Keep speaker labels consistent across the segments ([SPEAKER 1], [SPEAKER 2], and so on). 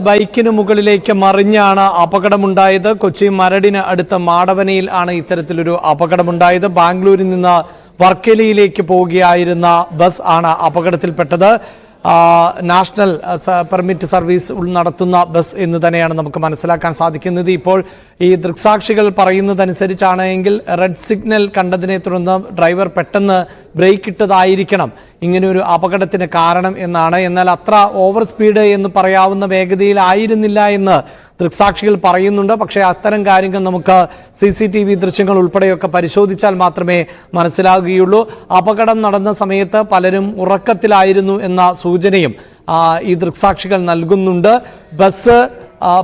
[SPEAKER 1] ബൈക്കിന് മുകളിലേക്ക് മറിഞ്ഞാണ് അപകടമുണ്ടായത്. കൊച്ചി മരടിന് അടുത്ത മാടവനയിൽ ആണ് ഇത്തരത്തിലൊരു അപകടമുണ്ടായത്. ബാംഗ്ലൂരിൽ നിന്ന് വർക്കലയിലേക്ക് പോവുകയായിരുന്ന ബസ് ആണ് അപകടത്തിൽപ്പെട്ടത്. നാഷണൽ പെർമിറ്റ് സർവീസ് നടത്തുന്ന ബസ് എന്ന് തന്നെയാണ് നമുക്ക് മനസ്സിലാക്കാൻ സാധിക്കുന്നത്. ഇപ്പോൾ ഈ ദൃക്സാക്ഷികൾ പറയുന്നതനുസരിച്ചാണ് എങ്കിൽ റെഡ് സിഗ്നൽ കണ്ടതിനെ തുടർന്ന് ഡ്രൈവർ പെട്ടെന്ന് ബ്രേക്ക് ഇട്ടതായിരിക്കണം. ഇങ്ങനെ ഒരു അപകടത്തിന് കാരണം എന്നാണ്. എന്നാൽ അത്ര ഓവർ സ്പീഡ് എന്ന് പറയാവുന്ന വേഗതയിലായിരുന്നില്ല എന്ന് ദൃക്സാക്ഷികൾ പറയുന്നുണ്ട്. പക്ഷേ അത്തരം കാര്യങ്ങൾ നമുക്ക് സി സി ടി വി ദൃശ്യങ്ങൾ ഉൾപ്പെടെയൊക്കെ പരിശോധിച്ചാൽ മാത്രമേ മനസ്സിലാകുകയുള്ളൂ. അപകടം നടന്ന സമയത്ത് പലരും ഉറക്കത്തിലായിരുന്നു എന്ന സൂചനയും ഈ ദൃക്സാക്ഷികൾ നൽകുന്നുണ്ട്. ബസ്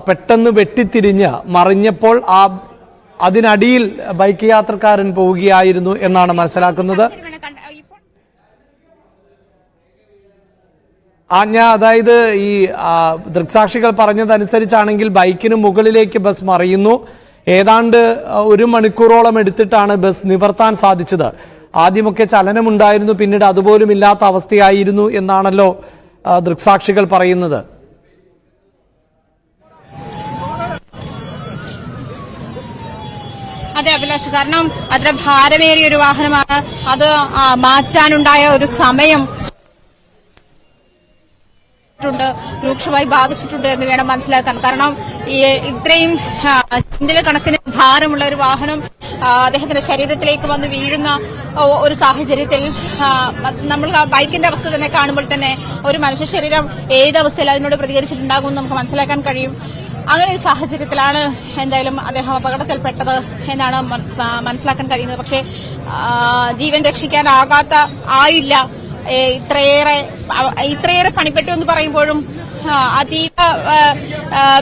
[SPEAKER 1] പെട്ടെന്ന് വെട്ടിത്തിരിഞ്ഞ് മറിഞ്ഞപ്പോൾ ആ അതിനടിയിൽ ബൈക്ക് യാത്രക്കാരൻ പോവുകയായിരുന്നു എന്നാണ് മനസ്സിലാക്കുന്നത്. ആജ്ഞ അതായത് ഈ ദൃക്സാക്ഷികൾ പറഞ്ഞതനുസരിച്ചാണെങ്കിൽ ബൈക്കിന് മുകളിലേക്ക് ബസ് മറിയുന്നു. ഏതാണ്ട് ഒരു മണിക്കൂറോളം എടുത്തിട്ടാണ് ബസ് നിവർത്താൻ സാധിച്ചത്. ആദ്യമൊക്കെ ചലനമുണ്ടായിരുന്നു പിന്നീട് അതുപോലും ഇല്ലാത്ത അവസ്ഥയായിരുന്നു എന്നാണല്ലോ ദൃക്സാക്ഷികൾ പറയുന്നത്.
[SPEAKER 2] അതെ അഭിലാഷ്. കാരണം അത്ര ഭാരമേറിയ ഒരു വാഹനമാണ്. അത് മാറ്റാനുണ്ടായ ഒരു സമയം രൂക്ഷമായി ബാധിച്ചിട്ടുണ്ട് എന്ന് വേണം മനസ്സിലാക്കാൻ. കാരണം ഇത്രയും ചിന്തല കണക്കിന് ഭാരമുള്ള ഒരു വാഹനം അദ്ദേഹത്തിന്റെ ശരീരത്തിലേക്ക് വന്ന് വീഴുന്ന ഒരു സാഹചര്യത്തിൽ നമ്മൾ ബൈക്കിന്റെ അവസ്ഥ തന്നെ കാണുമ്പോൾ തന്നെ ഒരു മനുഷ്യ ശരീരം ഏതവസ്ഥയിൽ അതിനോട് പ്രതികരിച്ചിട്ടുണ്ടാകും എന്ന് നമുക്ക് മനസ്സിലാക്കാൻ കഴിയും. അങ്ങനെ ഒരു സാഹചര്യത്തിലാണ് എന്തായാലും അദ്ദേഹം അപകടത്തിൽപ്പെട്ടത് എന്നാണ് മനസ്സിലാക്കാൻ കഴിയുന്നത്. പക്ഷേ ജീവൻ രക്ഷിക്കാനാകാത്ത ആയില്ല. ഇത്രയേറെ ഇത്രയേറെ പണിപ്പെട്ടു എന്ന് പറയുമ്പോഴും അതീവ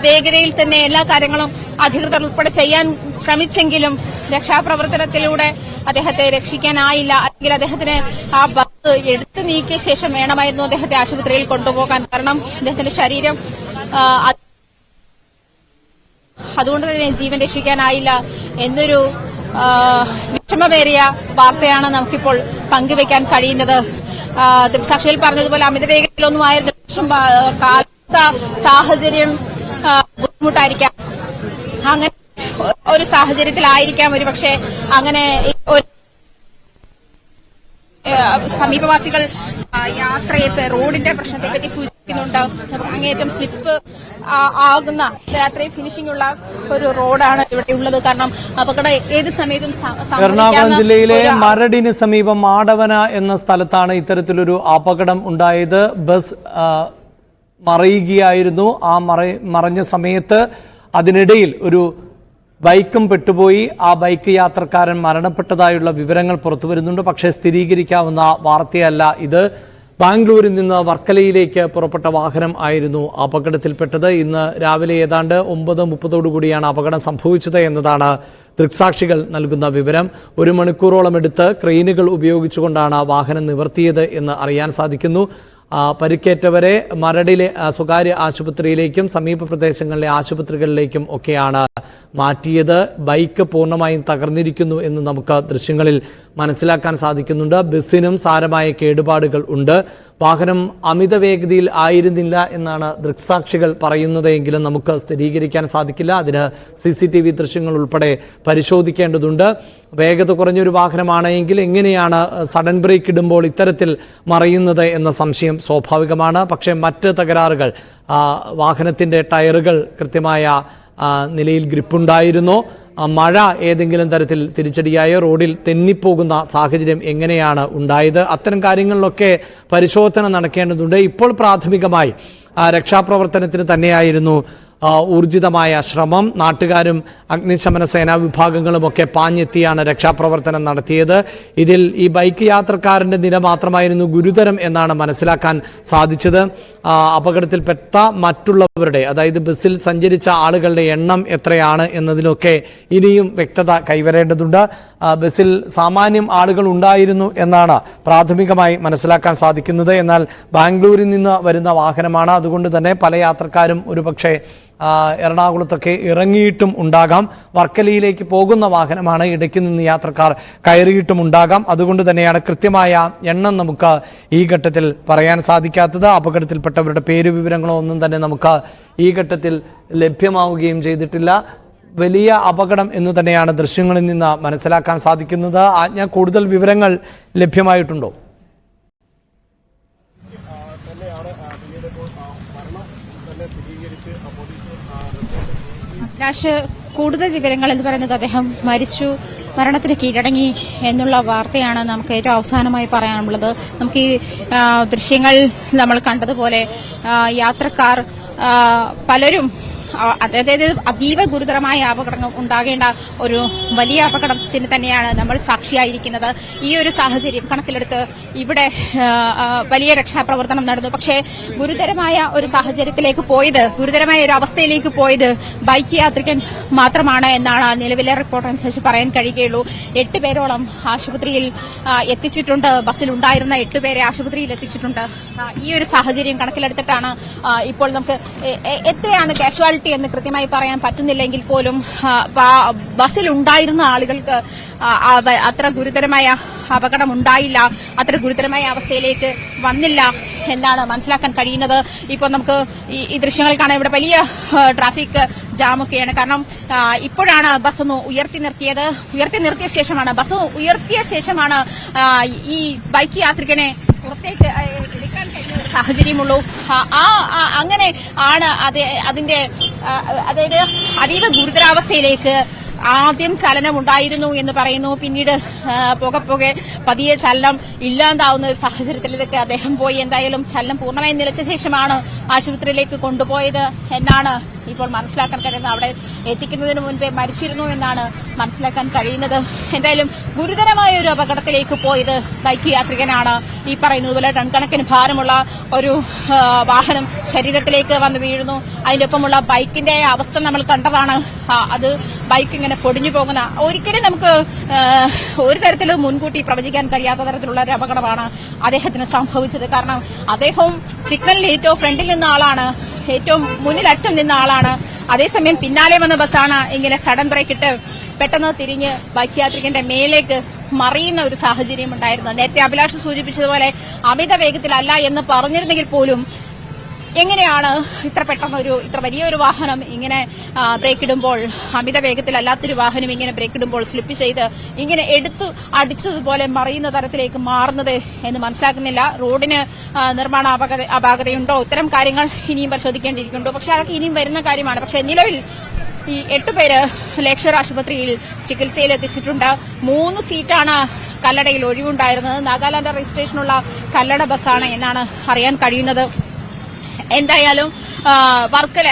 [SPEAKER 2] വേഗതയിൽ തന്നെ എല്ലാ കാര്യങ്ങളും അധികൃതർ ഉൾപ്പെടെ ചെയ്യാൻ ശ്രമിച്ചെങ്കിലും രക്ഷാപ്രവർത്തനത്തിലൂടെ അദ്ദേഹത്തെ രക്ഷിക്കാനായില്ല. അല്ലെങ്കിൽ അദ്ദേഹത്തിന് ആ ബസ് എടുത്തു നീക്കിയ ശേഷം വേണമായിരുന്നു അദ്ദേഹത്തെ ആശുപത്രിയിൽ കൊണ്ടുപോകാൻ. കാരണം അദ്ദേഹത്തിന്റെ ശരീരം അതുകൊണ്ട് തന്നെ ജീവൻ രക്ഷിക്കാനായില്ല എന്നൊരു വിഷമമേറിയ വാർത്തയാണ് നമുക്കിപ്പോൾ പങ്കുവയ്ക്കാൻ കഴിയുന്നത്. ദൃക്സാക്ഷിയിൽ പറഞ്ഞതുപോലെ അമിത വേഗത്തിലൊന്നും ആയിരുന്നു സാഹചര്യം ബുദ്ധിമുട്ടായിരിക്കാം. അങ്ങനെ ഒരു സാഹചര്യത്തിലായിരിക്കാം ഒരു പക്ഷേ അങ്ങനെ സമീപവാസികൾ യാത്രയെ റോഡിന്റെ പ്രശ്നത്തെ പറ്റി സൂചിപ്പിക്കുന്നുണ്ട്. അങ്ങേറ്റം സ്ലിപ്പ് ആകുന്ന യാത്രയെ ഫിനിഷിംഗ് ഉള്ള ഒരു റോഡാണ് ഇവിടെ ഉള്ളത്. കാരണം അപകടം ഏത് സമയത്തും
[SPEAKER 1] എറണാകുളം ജില്ലയിലെ മരടിന് സമീപം ആടവന എന്ന സ്ഥലത്താണ് ഇത്തരത്തിലൊരു അപകടം ഉണ്ടായത്. ബസ് മറിയുകയായിരുന്നു. ആ മറ മറഞ്ഞ സമയത്ത് അതിനിടയിൽ ഒരു ബൈക്കും പെട്ടുപോയി. ആ ബൈക്ക് യാത്രക്കാരൻ മരണപ്പെട്ടതായുള്ള വിവരങ്ങൾ പുറത്തു വരുന്നുണ്ട്. പക്ഷേ സ്ഥിരീകരിക്കാവുന്ന വാർത്തയല്ല ഇത്. ബാംഗ്ലൂരിൽ നിന്ന് വർക്കലയിലേക്ക് പുറപ്പെട്ട വാഹനം ആയിരുന്നു അപകടത്തിൽപ്പെട്ടത്. ഇന്ന് രാവിലെ ഏതാണ്ട് ഒമ്പത് മുപ്പതോടു കൂടിയാണ് അപകടം സംഭവിച്ചത് എന്നതാണ് ദൃക്സാക്ഷികൾ നൽകുന്ന വിവരം. ഒരു മണിക്കൂറോളം എടുത്ത് ക്രെയിനുകൾ ഉപയോഗിച്ചുകൊണ്ടാണ് വാഹനം നിവർത്തിയത് എന്ന് അറിയാൻ സാധിക്കുന്നു. പരിക്കേറ്റവരെ മരടിലെ സ്വകാര്യ ആശുപത്രിയിലേക്കും സമീപ പ്രദേശങ്ങളിലെ ആശുപത്രികളിലേക്കും ഒക്കെയാണ് മാറ്റിയത്. ബൈക്ക് പൂർണമായും തകർന്നിരിക്കുന്നു എന്ന് നമുക്ക് ദൃശ്യങ്ങളിൽ മനസ്സിലാക്കാൻ സാധിക്കുന്നുണ്ട്. ബസ്സിനും സാരമായ കേടുപാടുകൾ ഉണ്ട്. വാഹനം അമിത വേഗതയിൽ ആയിരുന്നില്ല എന്നാണ് ദൃക്സാക്ഷികൾ പറയുന്നതെങ്കിലും നമുക്ക് സ്ഥിരീകരിക്കാൻ സാധിക്കില്ല. അതിന് സി സി ടി വി ദൃശ്യങ്ങൾ ഉൾപ്പെടെ പരിശോധിക്കേണ്ടതുണ്ട്. വേഗത കുറഞ്ഞൊരു വാഹനമാണെങ്കിൽ എങ്ങനെയാണ് സഡൻ ബ്രേക്ക് ഇടുമ്പോൾ ഇത്തരത്തിൽ മറയുന്നത് എന്ന സംശയം സ്വാഭാവികമാണ്. പക്ഷേ മറ്റ് തകരാറുകൾ വാഹനത്തിന്റെ ടയറുകൾ കൃത്യമായ നിലയിൽ ഗ്രിപ്പുണ്ടായിരുന്നോ. മഴ ഏതെങ്കിലും തരത്തിൽ തിരിച്ചടിയായോ റോഡിൽ തെന്നിപ്പോകുന്ന സാഹചര്യം എങ്ങനെയാണ് ഉണ്ടായത് അത്തരം കാര്യങ്ങളിലൊക്കെ പരിശോധന നടക്കേണ്ടതുണ്ട്. ഇപ്പോൾ പ്രാഥമികമായി രക്ഷാപ്രവർത്തനത്തിന് തന്നെയായിരുന്നു ഊർജിതമായ ശ്രമം. നാട്ടുകാരും അഗ്നിശമന സേനാ വിഭാഗങ്ങളുമൊക്കെ പാഞ്ഞെത്തിയാണ് രക്ഷാപ്രവർത്തനം നടത്തിയത്. ഇതിൽ ഈ ബൈക്ക് യാത്രക്കാരന്റെ നില മാത്രമായിരുന്നു ഗുരുതരം എന്നാണ് മനസ്സിലാക്കാൻ സാധിച്ചത്. അപകടത്തിൽപ്പെട്ട മറ്റുള്ളവരുടെ അതായത് ബസ്സിൽ സഞ്ചരിച്ച ആളുകളുടെ എണ്ണം എത്രയാണ് എന്നതിലൊക്കെ ഇനിയും വ്യക്തത കൈവരേണ്ടതുണ്ട്. ബസ്സിൽ സാമാന്യം ആളുകൾ ഉണ്ടായിരുന്നു എന്നാണ് പ്രാഥമികമായി മനസ്സിലാക്കാൻ സാധിക്കുന്നത്. എന്നാൽ ബാംഗ്ലൂരിൽ നിന്ന് വരുന്ന വാഹനമാണ്. അതുകൊണ്ട് തന്നെ പല യാത്രക്കാരും ഒരുപക്ഷെ എറണാകുളത്തൊക്കെ ഇറങ്ങിയിട്ടും ഉണ്ടാകാം. വർക്കലയിലേക്ക് പോകുന്ന വാഹനമാണ്. ഇടയ്ക്ക് നിന്ന് യാത്രക്കാർ കയറിയിട്ടും ഉണ്ടാകാം. അതുകൊണ്ട് തന്നെയാണ് കൃത്യമായ എണ്ണം നമുക്ക് ഈ ഘട്ടത്തിൽ പറയാൻ സാധിക്കാത്തത്. അപകടത്തിൽപ്പെട്ടവരുടെ പേര് വിവരങ്ങളോ ഒന്നും തന്നെ നമുക്ക് ഈ ഘട്ടത്തിൽ ലഭ്യമാവുകയും ചെയ്തിട്ടില്ല. വലിയ അപകടം എന്ന് തന്നെയാണ് ദൃശ്യങ്ങളിൽ നിന്ന് മനസ്സിലാക്കാൻ സാധിക്കുന്നത്. ആജ്ഞ കൂടുതൽ വിവരങ്ങൾ ലഭ്യമായിട്ടുണ്ടോ?
[SPEAKER 2] അഭിലാഷ് കൂടുതൽ വിവരങ്ങൾ എന്ന് പറയുന്നത് അദ്ദേഹം മരിച്ചു മരണത്തിന് കീഴടങ്ങി എന്നുള്ള വാർത്തയാണ് നമുക്ക് ഏറ്റവും അവസാനമായി പറയാനുള്ളത്. നമുക്ക് ഈ ദൃശ്യങ്ങൾ നമ്മൾ കണ്ടതുപോലെ യാത്രക്കാർ പലരും അതായത് അതീവ ഗുരുതരമായ അപകടങ്ങൾ ഉണ്ടാകേണ്ട ഒരു വലിയ അപകടത്തിന് തന്നെയാണ് നമ്മൾ സാക്ഷിയായിരിക്കുന്നത്. ഈ ഒരു സാഹചര്യം കണക്കിലെടുത്ത് ഇവിടെ വലിയ രക്ഷാപ്രവർത്തനം നടന്നു. പക്ഷേ ഗുരുതരമായ ഒരു സാഹചര്യത്തിലേക്ക് പോയത് ഗുരുതരമായ ഒരു അവസ്ഥയിലേക്ക് പോയത് ബൈക്ക് യാത്രികൻ മാത്രമാണ് എന്നാണ് നിലവിലെ റിപ്പോർട്ട് അനുസരിച്ച് പറയാൻ കഴിയുകയുള്ളൂ. എട്ട് പേരോളം ആശുപത്രിയിൽ എത്തിച്ചിട്ടുണ്ട്. ബസ്സിലുണ്ടായിരുന്ന എട്ട് പേരെ ആശുപത്രിയിൽ എത്തിച്ചിട്ടുണ്ട്. ഈ ഒരു സാഹചര്യം കണക്കിലെടുത്തിട്ടാണ് ഇപ്പോൾ നമുക്ക് എത്രയാണ് കാഷ്വാലിറ്റി എന്ന് കൃത്യമായി പറയാൻ പറ്റുന്നില്ലെങ്കിൽ പോലും ബസ്സിലുണ്ടായിരുന്ന ആളുകൾക്ക് അത്ര ഗുരുതരമായ അപകടം ഉണ്ടായില്ല അത്ര ഗുരുതരമായ അവസ്ഥയിലേക്ക് വന്നില്ല എന്നാണ് മനസ്സിലാക്കാൻ കഴിയുന്നത്. ഇപ്പോൾ നമുക്ക് ഈ ദൃശ്യങ്ങൾ കാണാൻ ഇവിടെ വലിയ ട്രാഫിക് ജാമൊക്കെയാണ്. കാരണം ഇപ്പോഴാണ് ബസ് ഒന്ന് ഉയർത്തി നിർത്തിയത്. ഉയർത്തി നിർത്തിയ ശേഷമാണ് ബസ് ഉയർത്തിയ ശേഷമാണ് ഈ ബൈക്ക് യാത്രികനെ പുറത്തേക്ക് ആ, എടുക്കാൻ കഴിയുന്ന ഒരു സാഹചര്യമുള്ളൂ. ആ, അങ്ങനെ ആണ് അത് അതിന്റെ അതായത് അതീവ ഗുരുതരാവസ്ഥയിലേക്ക് ആദ്യം ചലനം ഉണ്ടായിരുന്നു എന്ന് പറയുന്നു. പിന്നീട് പുക പോകെ പതിയെ ചലനം ഇല്ലാതാവുന്ന ഒരു ഇതൊക്കെ അദ്ദേഹം പോയി. എന്തായാലും ചലനം പൂർണമായും നിലച്ച ശേഷമാണ് ആശുപത്രിയിലേക്ക് കൊണ്ടുപോയത് എന്നാണ് ഇപ്പോൾ മനസ്സിലാക്കാൻ കഴിയുന്നത്. അവിടെ എത്തിക്കുന്നതിന് മുൻപേ മരിച്ചിരുന്നു എന്നാണ് മനസ്സിലാക്കാൻ കഴിയുന്നത്. എന്തായാലും ഗുരുതരമായ ഒരു അപകടത്തിലേക്ക് പോയത് ബൈക്ക് യാത്രികനാണ്. ഈ പറയുന്നത് പോലെ ടൺ കണക്കിന് ഭാരമുള്ള ഒരു വാഹനം ശരീരത്തിലേക്ക് വന്ന് വീഴുന്നു. അതിന്റെ ഒപ്പമുള്ള ബൈക്കിന്റെ അവസ്ഥ നമ്മൾ കണ്ടതാണ്. അത് ബൈക്ക് ഇങ്ങനെ പൊടിഞ്ഞു പോകുന്ന ഒരിക്കലും നമുക്ക് ഒരു തരത്തിലും മുൻകൂട്ടി പ്രവചിക്കാൻ കഴിയാത്ത തരത്തിലുള്ള ഒരു അപകടമാണ് അദ്ദേഹത്തിന് സംഭവിച്ചത്. കാരണം അദ്ദേഹം സിഗ്നലിൽ ഏറ്റവും ഫ്രണ്ടിൽ നിന്ന ആളാണ് ഏറ്റവും മുന്നിലറ്റം നിന്ന ആളാണ്. അതേസമയം പിന്നാലെ വന്ന ബസ്സാണ് ഇങ്ങനെ സഡൻ ബ്രേക്ക് ഇട്ട് പെട്ടെന്ന് തിരിഞ്ഞ് ബൈക്ക് യാത്രികന്റെ മേലേക്ക് മറിയുന്ന ഒരു സാഹചര്യം ഉണ്ടായിരുന്നു. നേരത്തെ അഭിലാഷ് സൂചിപ്പിച്ചതുപോലെ അമിത വേഗത്തിലല്ല എന്ന് പറഞ്ഞിരുന്നെങ്കിൽ പോലും എങ്ങനെയാണ് ഇത്ര പെട്ടെന്ന് ഒരു ഇത്ര വലിയൊരു വാഹനം ഇങ്ങനെ ബ്രേക്ക് ഇടുമ്പോൾ അമിത വേഗത്തിലല്ലാത്തൊരു വാഹനം ഇങ്ങനെ ബ്രേക്ക് ഇടുമ്പോൾ സ്ലിപ്പ് ചെയ്ത് ഇങ്ങനെ എടുത്തു അടിച്ചതുപോലെ മറിയുന്ന തരത്തിലേക്ക് മാറുന്നത് എന്ന് മനസ്സിലാക്കുന്നില്ല. റോഡിന് നിർമ്മാണ അപാകത അപാകതയുണ്ടോ? ഇത്തരം കാര്യങ്ങൾ ഇനിയും പരിശോധിക്കേണ്ടിയിരിക്കുന്നുണ്ടോ. പക്ഷെ അതൊക്കെ ഇനിയും വരുന്ന കാര്യമാണ്. പക്ഷെ നിലവിൽ ഈ എട്ടുപേര് ലേക്ഷർ ആശുപത്രിയിൽ ചികിത്സയിൽ എത്തിച്ചിട്ടുണ്ട്. മൂന്ന് സീറ്റാണ് കല്ലടയിൽ ഒഴിവുണ്ടായിരുന്നത്. നാഗാലാൻഡ് രജിസ്ട്രേഷനുള്ള കല്ലട ബസ്സാണ് എന്നാണ് അറിയാൻ കഴിയുന്നത്. എന്തായാലും വർക്കല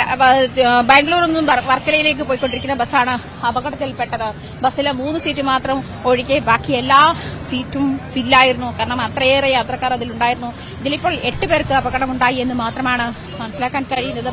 [SPEAKER 2] ബാംഗ്ലൂർ നിന്നും വർക്കലയിലേക്ക് പോയിക്കൊണ്ടിരിക്കുന്ന ബസ്സാണ് അപകടത്തിൽപ്പെട്ടത്. ബസ്സിലെ മൂന്ന് സീറ്റ് മാത്രം ഒഴികെ ബാക്കി എല്ലാ സീറ്റും ഫില്ലായിരുന്നു. കാരണം അത്രയേറെ യാത്രക്കാർ അതിലുണ്ടായിരുന്നു. ഇതിലിപ്പോൾ എട്ട് പേർക്ക് അപകടമുണ്ടായി എന്ന് മാത്രമാണ് മനസ്സിലാക്കാൻ കഴിയുന്നത്.